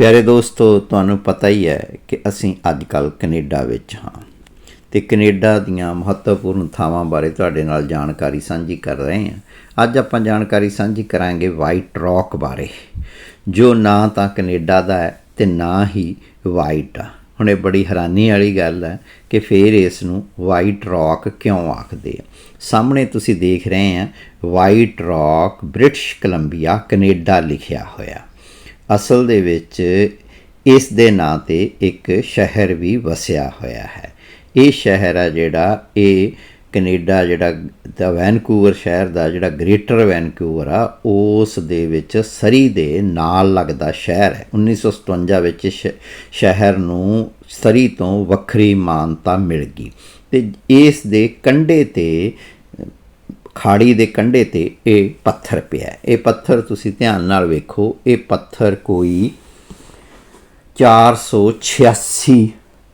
ਪਿਆਰੇ ਦੋਸਤੋ, ਤੁਹਾਨੂੰ ਪਤਾ ਹੀ ਹੈ ਕਿ ਅਸੀਂ ਅੱਜ ਕੱਲ ਕੈਨੇਡਾ ਵਿੱਚ ਹਾਂ ਤੇ ਕੈਨੇਡਾ ਦੀਆਂ ਮਹੱਤਵਪੂਰਨ ਥਾਵਾਂ ਬਾਰੇ ਤੁਹਾਡੇ ਨਾਲ ਜਾਣਕਾਰੀ ਸਾਂਝੀ ਕਰ ਰਹੇ ਹਾਂ। ਅੱਜ ਆਪਾਂ ਜਾਣਕਾਰੀ ਸਾਂਝੀ ਕਰਾਂਗੇ ਵਾਈਟ ਰੌਕ ਬਾਰੇ, ਜੋ ਨਾ ਤਾਂ ਕੈਨੇਡਾ ਦਾ ਹੈ ਤੇ ਨਾ ਹੀ ਵਾਈਟ ਆ। ਹੁਣ ਇਹ ਬੜੀ ਹੈਰਾਨੀ ਵਾਲੀ ਗੱਲ ਹੈ ਕਿ ਫੇਰ ਇਸ ਨੂੰ ਵਾਈਟ ਰੌਕ ਕਿਉਂ ਆਖਦੇ ਆ? ਸਾਹਮਣੇ ਤੁਸੀਂ ਦੇਖ ਰਹੇ ਆ White Rock British Columbia Canada ਲਿਖਿਆ ਹੋਇਆ। ਅਸਲ ਦੇ ਵਿੱਚ ਇਸ ਦੇ ਨਾਂ ਤੇ ਇੱਕ ਸ਼ਹਿਰ ਵੀ ਵਸਿਆ ਹੋਇਆ ਹੈ। ਇਹ ਸ਼ਹਿਰ ਆ ਜਿਹੜਾ, ਇਹ ਕੈਨੇਡਾ ਜਿਹੜਾ ਦਾ ਵੈਨਕੂਵਰ ਸ਼ਹਿਰ ਦਾ ਜਿਹੜਾ ਗ੍ਰੇਟਰ ਵੈਨਕੂਵਰ ਆ, ਉਸ ਦੇ ਵਿੱਚ ਸਰੀ ਦੇ ਨਾਲ ਲੱਗਦਾ ਸ਼ਹਿਰ ਹੈ। 1957 ਵਿੱਚ ਸ਼ਹਿਰ ਨੂੰ ਸਰੀ ਤੋਂ ਵੱਖਰੀ ਮਾਨਤਾ ਮਿਲ ਗਈ। ਤੇ ਇਸ ਦੇ ਕੰਢੇ ਤੇ ਖਾੜੀ ਦੇ ਕੰਢੇ ਤੇ ਇਹ ਪੱਥਰ ਪਿਆ ਇਹ ਪੱਥਰ ਤੁਸੀਂ ਧਿਆਨ ਨਾਲ ਵੇਖੋ, ਇਹ ਪੱਥਰ ਕੋਈ 486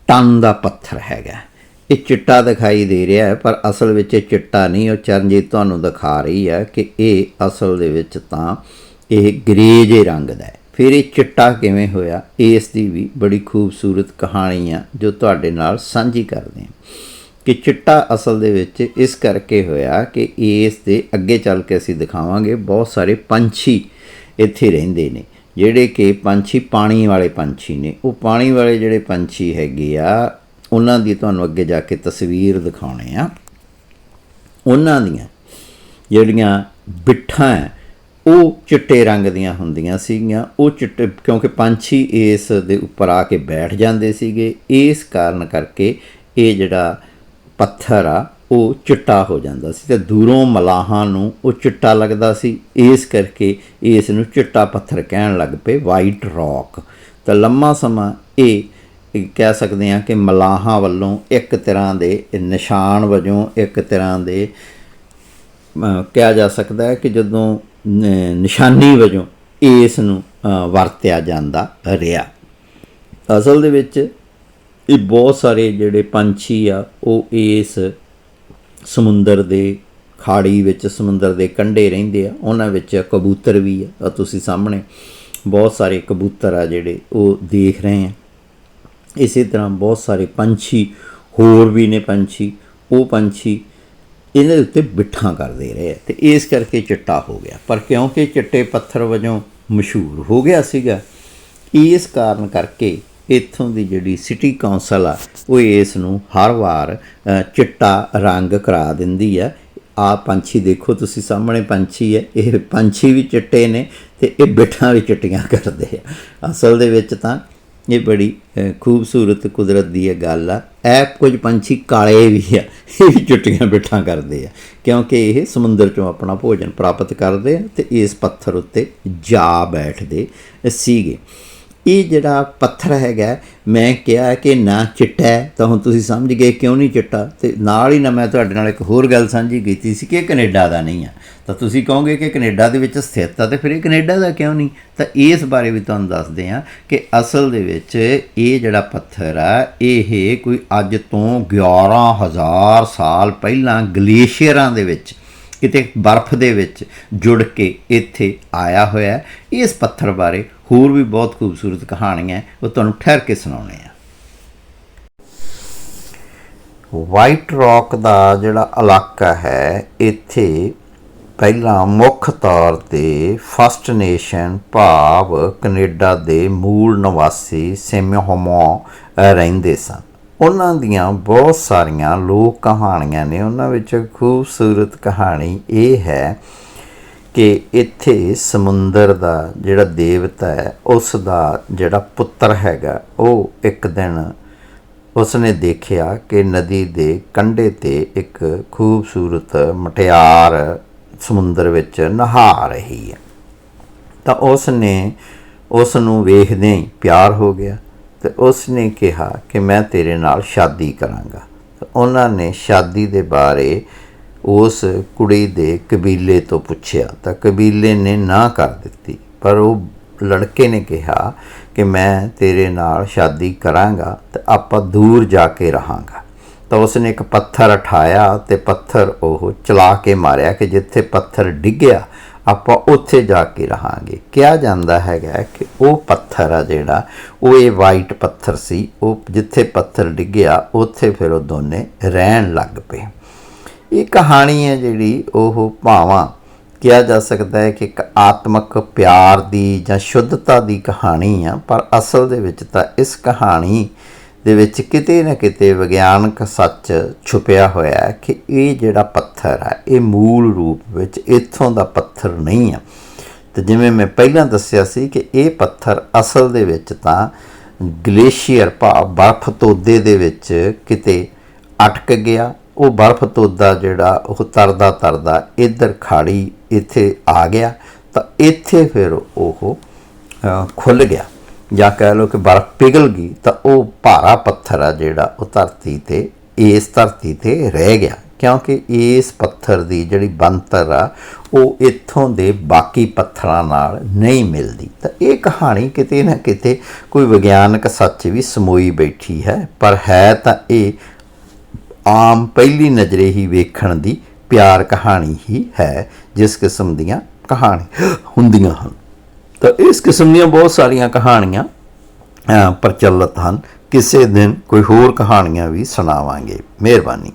ਟਨ ਦਾ ਪੱਥਰ ਹੈਗਾ ਇਹ ਚਿੱਟਾ ਦਿਖਾਈ ਦੇ ਰਿਹਾ ਹੈ, ਪਰ ਅਸਲ ਵਿੱਚ ਇਹ ਚਿੱਟਾ ਨਹੀਂ, ਉਹ ਚਰਨਜੀਤ ਤੁਹਾਨੂੰ ਦਿਖਾ ਰਹੀ ਹੈ ਕਿ ਇਹ ਅਸਲ ਦੇ ਵਿੱਚ ਤਾਂ ਇਹ ਗ੍ਰੇ ਜੇ ਰੰਗ ਦਾ ਹੈ। ਫਿਰ ਇਹ ਚਿੱਟਾ ਕਿਵੇਂ ਹੋਇਆ? ਇਸ ਦੀ ਵੀ ਬੜੀ ਖੂਬਸੂਰਤ ਕਹਾਣੀ ਆ ਜੋ ਤੁਹਾਡੇ ਨਾਲ ਸਾਂਝੀ ਕਰਦੇ ਹਾਂ। ਕਿ ਚਿੱਟਾ ਅਸਲ ਦੇ ਵਿੱਚ ਇਸ ਕਰਕੇ ਹੋਇਆ ਕਿ ਇਸ ਦੇ ਅੱਗੇ ਚੱਲ ਕੇ ਅਸੀਂ ਦਿਖਾਵਾਂਗੇ, ਬਹੁਤ ਸਾਰੇ ਪੰਛੀ ਇੱਥੇ ਰਹਿੰਦੇ ਨੇ, ਜਿਹੜੇ ਕਿ ਪੰਛੀ ਪਾਣੀ ਵਾਲੇ ਪੰਛੀ ਨੇ। ਉਹ ਪਾਣੀ ਵਾਲੇ ਜਿਹੜੇ ਪੰਛੀ ਹੈਗੇ ਆ, ਉਹਨਾਂ ਦੀ ਤੁਹਾਨੂੰ ਅੱਗੇ ਜਾ ਕੇ ਤਸਵੀਰ ਦਿਖਾਉਣੇ ਆ। ਉਹਨਾਂ ਦੀਆਂ ਜਿਹੜੀਆਂ ਬਿੱਠਾਂ ਹੈ ਉਹ ਚਿੱਟੇ ਰੰਗ ਦੀਆਂ ਹੁੰਦੀਆਂ ਸੀਗੀਆਂ। ਉਹ ਚਿੱਟੇ, ਕਿਉਂਕਿ ਪੰਛੀ ਇਸ ਦੇ ਉੱਪਰ ਆ ਕੇ ਬੈਠ ਜਾਂਦੇ ਸੀਗੇ। ਇਸ ਕਾਰਨ ਕਰਕੇ ਇਹ ਜਿਹੜਾ ਪੱਥਰ ਆ, ਉਹ ਚਿੱਟਾ ਹੋ ਜਾਂਦਾ ਸੀ ਤੇ ਦੂਰੋਂ ਮਲਾਹਾਂ ਨੂੰ ਉਹ ਚਿੱਟਾ ਲੱਗਦਾ ਸੀ। ਇਸ ਕਰਕੇ ਇਸ ਨੂੰ ਚਿੱਟਾ ਪੱਥਰ ਕਹਿਣ ਲੱਗ ਪਏ ਵਾਈਟ ਰੌਕ ਤਾਂ ਲੰਮਾ ਸਮਾਂ ਇਹ ਕਹਿ ਸਕਦੇ ਹਾਂ ਕਿ ਮਲਾਹਾਂ ਵੱਲੋਂ ਇੱਕ ਤਰ੍ਹਾਂ ਦੇ ਨਿਸ਼ਾਨ ਵਜੋਂ ਇੱਕ ਤਰ੍ਹਾਂ ਦੇ ਕਿਹਾ ਜਾ ਸਕਦਾ ਹੈ ਕਿ ਜਦੋਂ ਨਿਸ਼ਾਨੀ ਵਜੋਂ ਇਸ ਨੂੰ ਵਰਤਿਆ ਜਾਂਦਾ ਰਿਹਾ। ਅਸਲ ਦੇ ਵਿੱਚ ਇਹ ਬਹੁਤ ਸਾਰੇ ਜਿਹੜੇ ਪੰਛੀ ਆ, ਉਹ ਇਸ ਸਮੁੰਦਰ ਦੇ ਖਾੜੀ ਵਿੱਚ, ਸਮੁੰਦਰ ਦੇ ਕੰਢੇ ਰਹਿੰਦੇ ਆ। ਉਹਨਾਂ ਵਿੱਚ ਕਬੂਤਰ ਵੀ ਆ। ਤੁਸੀਂ ਸਾਹਮਣੇ ਬਹੁਤ ਸਾਰੇ ਕਬੂਤਰ ਆ ਜਿਹੜੇ ਉਹ ਦੇਖ ਰਹੇ ਆ। ਇਸੇ ਤਰ੍ਹਾਂ ਬਹੁਤ ਸਾਰੇ ਪੰਛੀ, ਹੋਰ ਵੀ ਨੇ ਪੰਛੀ। ਉਹ ਪੰਛੀ ਇਹਨਾਂ ਦੇ ਉੱਤੇ ਬਿੱਠਾਂ ਕਰਦੇ ਰਹੇ ਆ ਤੇ ਇਸ ਕਰਕੇ ਚਿੱਟਾ ਹੋ ਗਿਆ। ਪਰ ਕਿਉਂਕਿ ਚਿੱਟੇ ਪੱਥਰ ਵਜੋਂ ਮਸ਼ਹੂਰ ਹੋ ਗਿਆ ਸੀਗਾ, ਇਸ ਕਾਰਨ ਕਰਕੇ ਇੱਥੋਂ ਦੀ ਜਿਹੜੀ ਸਿਟੀ ਕੌਂਸਲ ਆ, ਉਹ ਇਸ ਨੂੰ ਹਰ ਵਾਰ ਚਿੱਟਾ ਰੰਗ ਕਰਾ ਦਿੰਦੀ ਆ। ਆ ਪੰਛੀ ਦੇਖੋ ਤੁਸੀਂ, ਸਾਹਮਣੇ ਪੰਛੀ ਹੈ ਇਹ ਪੰਛੀ ਵੀ ਚਿੱਟੇ ਨੇ ਤੇ ਇਹ ਬਿੱਠਾਂ ਵੀ ਚਿੱਟੀਆਂ ਕਰਦੇ ਆ। ਅਸਲ ਦੇ ਵਿੱਚ ਤਾਂ ਇਹ ਬੜੀ ਖੂਬਸੂਰਤ ਕੁਦਰਤ ਦੀ ਇਹ ਗੱਲ ਆ। ਇਹ ਕੁਝ ਪੰਛੀ ਕਾਲੇ ਵੀ ਆ, ਇਹ ਵੀ ਚਿੱਟੀਆਂ ਬਿੱਠਾਂ ਕਰਦੇ ਆ, ਕਿਉਂਕਿ ਇਹ ਸਮੁੰਦਰ ਚੋਂ ਆਪਣਾ ਭੋਜਨ ਪ੍ਰਾਪਤ ਕਰਦੇ ਆ ਤੇ ਇਸ ਪੱਥਰ ਉੱਤੇ ਜਾ ਬੈਠਦੇ ਸੀਗੇ। ਇਹ ਜਿਹੜਾ ਪੱਥਰ ਹੈਗਾ, ਮੈਂ ਕਿਹਾ ਕਿ ਨਾ ਚਿੱਟਾ ਤਾਂ ਹੁਣ ਤੁਸੀਂ ਸਮਝ ਗਏ ਕਿਉਂ ਨਹੀਂ ਚਿੱਟਾ? ਤੇ ਨਾਲ ਹੀ ਨਾ ਮੈਂ ਤੁਹਾਡੇ ਨਾਲ ਇੱਕ ਹੋਰ ਗੱਲ ਸਾਂਝੀ ਕੀਤੀ ਸੀ ਕਿ ਇਹ ਕੈਨੇਡਾ ਦਾ ਨਹੀਂ ਆ। ਤਾਂ ਤੁਸੀਂ ਕਹੋਗੇ ਕਿ ਕੈਨੇਡਾ ਦੇ ਵਿੱਚ ਸਥਿਤ ਆ, ਤੇ ਫਿਰ ਇਹ ਕੈਨੇਡਾ ਦਾ ਕਿਉਂ ਨਹੀਂ? ਤਾਂ ਇਸ ਬਾਰੇ ਵੀ ਤੁਹਾਨੂੰ ਦੱਸਦੇ ਆ ਕਿ ਅਸਲ ਦੇ ਵਿੱਚ ਇਹ ਜਿਹੜਾ ਪੱਥਰ ਆ, ਇਹ ਕੋਈ ਅੱਜ ਤੋਂ 11000 ਸਾਲ ਪਹਿਲਾਂ ਗਲੇਸ਼ੀਅਰਾਂ ਦੇ ਵਿੱਚ, ਕਿਤੇ ਬਰਫ਼ ਦੇ ਵਿੱਚ ਜੁੜ ਕੇ ਇੱਥੇ ਆਇਆ ਹੋਇਆ। ਇਸ ਪੱਥਰ ਬਾਰੇ ਹੋਰ ਵੀ ਬਹੁਤ ਖੂਬਸੂਰਤ ਕਹਾਣੀਆਂ ਹੈ, ਉਹ ਤੁਹਾਨੂੰ ਠਹਿਰ ਕੇ ਸੁਣਾਉਣੇ ਆ ਵਾਈਟ ਰੌਕ ਦਾ ਜਿਹੜਾ ਇਲਾਕਾ ਹੈ ਇੱਥੇ ਪਹਿਲਾਂ ਮੁੱਖ ਤੌਰ ਤੇ ਫਸਟ ਨੇਸ਼ਨ ਭਾਵ ਕੈਨੇਡਾ ਦੇ ਮੂਲ ਨਿਵਾਸੀ ਸੇਮਿਹੋਮੋ ਰਹਿੰਦੇ ਸਨ। ਉਹਨਾਂ ਦੀਆਂ ਬਹੁਤ ਸਾਰੀਆਂ ਲੋਕ ਕਹਾਣੀਆਂ ਨੇ। ਉਹਨਾਂ ਵਿੱਚ ਖੂਬਸੂਰਤ ਕਹਾਣੀ ਇਹ ਹੈ ਕਿ ਇੱਥੇ ਸਮੁੰਦਰ ਦਾ ਜਿਹੜਾ ਦੇਵਤਾ ਹੈ, ਉਸ ਦਾ ਜਿਹੜਾ ਪੁੱਤਰ ਹੈਗਾ, ਉਹ ਇੱਕ ਦਿਨ ਉਸਨੇ ਦੇਖਿਆ ਕਿ ਨਦੀ ਦੇ ਕੰਢੇ ਤੇ ਇੱਕ ਖੂਬਸੂਰਤ ਮਟਿਆਰ ਸਮੁੰਦਰ ਵਿੱਚ ਨਹਾ ਰਹੀ ਹੈ। ਤਾਂ ਉਸ ਨੇ ਉਸ ਨੂੰ ਵੇਖਦੇ ਹੀ ਪਿਆਰ ਹੋ ਗਿਆ ਤੇ ਉਸ ਨੇ ਕਿਹਾ ਕਿ ਮੈਂ ਤੇਰੇ ਨਾਲ ਸ਼ਾਦੀ ਕਰਾਂਗਾ। ਉਹਨਾਂ ਨੇ ਸ਼ਾਦੀ ਦੇ ਬਾਰੇ ਉਸ ਕੁੜੀ ਦੇ ਕਬੀਲੇ ਤੋਂ ਪੁੱਛਿਆ, ਤਾਂ ਕਬੀਲੇ ਨੇ ਨਾ ਕਰ ਦਿੱਤੀ। ਪਰ ਉਹ ਲੜਕੇ ਨੇ ਕਿਹਾ ਕਿ ਮੈਂ ਤੇਰੇ ਨਾਲ ਸ਼ਾਦੀ ਕਰਾਂਗਾ ਤੇ ਆਪਾਂ ਦੂਰ ਜਾ ਕੇ ਰਹਾਂਗਾ। ਤਾਂ ਉਸਨੇ ਇੱਕ ਪੱਥਰ ਉਠਾਇਆ ਤੇ ਪੱਥਰ ਉਹ ਚਲਾ ਕੇ ਮਾਰਿਆ ਕਿ ਜਿੱਥੇ ਪੱਥਰ ਡਿੱਗਿਆ, ਆਪਾਂ ਉੱਥੇ ਜਾ ਕੇ ਰਹਾਂਗੇ। ਕਿਹਾ ਜਾਂਦਾ ਹੈਗਾ ਕਿ ਉਹ ਪੱਥਰ ਆ ਜਿਹੜਾ, ਉਹ ਇਹ ਵਾਈਟ ਪੱਥਰ ਸੀ, ਉਹ ਜਿੱਥੇ ਪੱਥਰ ਡਿੱਗਿਆ, ਉੱਥੇ ਫਿਰ ਉਹ ਦੋਨੇ ਰਹਿਣ ਲੱਗ ਪਏ। ਇਹ ਕਹਾਣੀ ਹੈ ਜਿਹੜੀ ਉਹ ਭਾਵਾਂ ਕਿਹਾ ਜਾ ਸਕਦਾ ਹੈ ਕਿ ਇੱਕ ਆਤਮਿਕ ਪਿਆਰ ਦੀ ਜਾਂ ਸ਼ੁੱਧਤਾ ਦੀ ਕਹਾਣੀ ਆ, ਪਰ ਅਸਲ ਦੇ ਵਿੱਚ ਤਾਂ ਇਸ ਕਹਾਣੀ ਦੇ ਵਿੱਚ ਕਿਤੇ ਨਾ ਕਿਤੇ ਵਿਗਿਆਨਕ ਸੱਚ ਛੁਪਿਆ ਹੋਇਆ ਹੈ ਕਿ ਇਹ ਜਿਹੜਾ ਪੱਥਰ ਹੈ ਇਹ ਮੂਲ ਰੂਪ ਵਿੱਚ ਇੱਥੋਂ ਦਾ ਪੱਥਰ ਨਹੀਂ ਆ। ਤੇ ਜਿਵੇਂ ਮੈਂ ਪਹਿਲਾਂ ਦੱਸਿਆ ਸੀ ਕਿ ਇਹ ਪੱਥਰ ਅਸਲ ਦੇ ਵਿੱਚ ਤਾਂ ਗਲੇਸ਼ੀਅਰ ਭਾਵ ਬਰਫ਼ ਤੋਦੇ ਦੇ ਵਿੱਚ ਕਿਤੇ ਅਟਕ ਗਿਆ ਉਹ ਬਰਫ਼ ਤੋਦਾ ਜਿਹੜਾ ਉਹ ਤਰਦਾ ਤਰਦਾ ਇੱਧਰ ਖਾੜੀ ਇੱਥੇ ਆ ਗਿਆ ਤਾਂ ਇੱਥੇ ਫਿਰ ਉਹ ਅ, ਖੁੱਲ ਗਿਆ। ਜਾਂ ਕਹਿ ਲਓ ਕਿ ਬਰਫ਼ ਪਿਘਲ ਗਈ ਤਾਂ ਉਹ ਭਾਰਾ ਪੱਥਰ ਆ ਜਿਹੜਾ ਉਹ ਧਰਤੀ ਤੇ ਇਸ ਧਰਤੀ ਤੇ ਰਹਿ ਗਿਆ। ਕਿਉਂਕਿ ਇਸ ਪੱਥਰ ਦੀ ਜਿਹੜੀ ਬਣਤਰ ਆ ਉਹ ਇੱਥੋਂ ਦੇ ਬਾਕੀ ਪੱਥਰਾਂ ਨਾਲ ਨਹੀਂ ਮਿਲਦੀ। ਤਾਂ ਇਹ ਕਹਾਣੀ ਕਿਤੇ ਨਾ ਕਿਤੇ ਕੋਈ ਵਿਗਿਆਨਕ ਸੱਚ ਵੀ ਸਮੋਈ ਬੈਠੀ ਹੈ ਪਰ ਹੈ ਤਾਂ ਇਹ ਆਮ ਪਹਿਲੀ ਨਜ਼ਰੇ ਹੀ ਵੇਖਣ ਦੀ ਪਿਆਰ ਕਹਾਣੀ ਹੀ ਹੈ, ਜਿਸ ਕਿਸਮ ਦੀਆਂ ਕਹਾਣੀ ਹੁੰਦੀਆਂ ਹਨ। ਤਾਂ ਇਸ ਕਿਸਮ ਦੀਆਂ ਬਹੁਤ ਸਾਰੀਆਂ ਕਹਾਣੀਆਂ ਪ੍ਰਚਲਿਤ ਹਨ। ਕਿਸੇ ਦਿਨ ਕੋਈ ਹੋਰ ਕਹਾਣੀਆਂ ਵੀ ਸੁਣਾਵਾਂਗੇ। ਮਿਹਰਬਾਨੀ।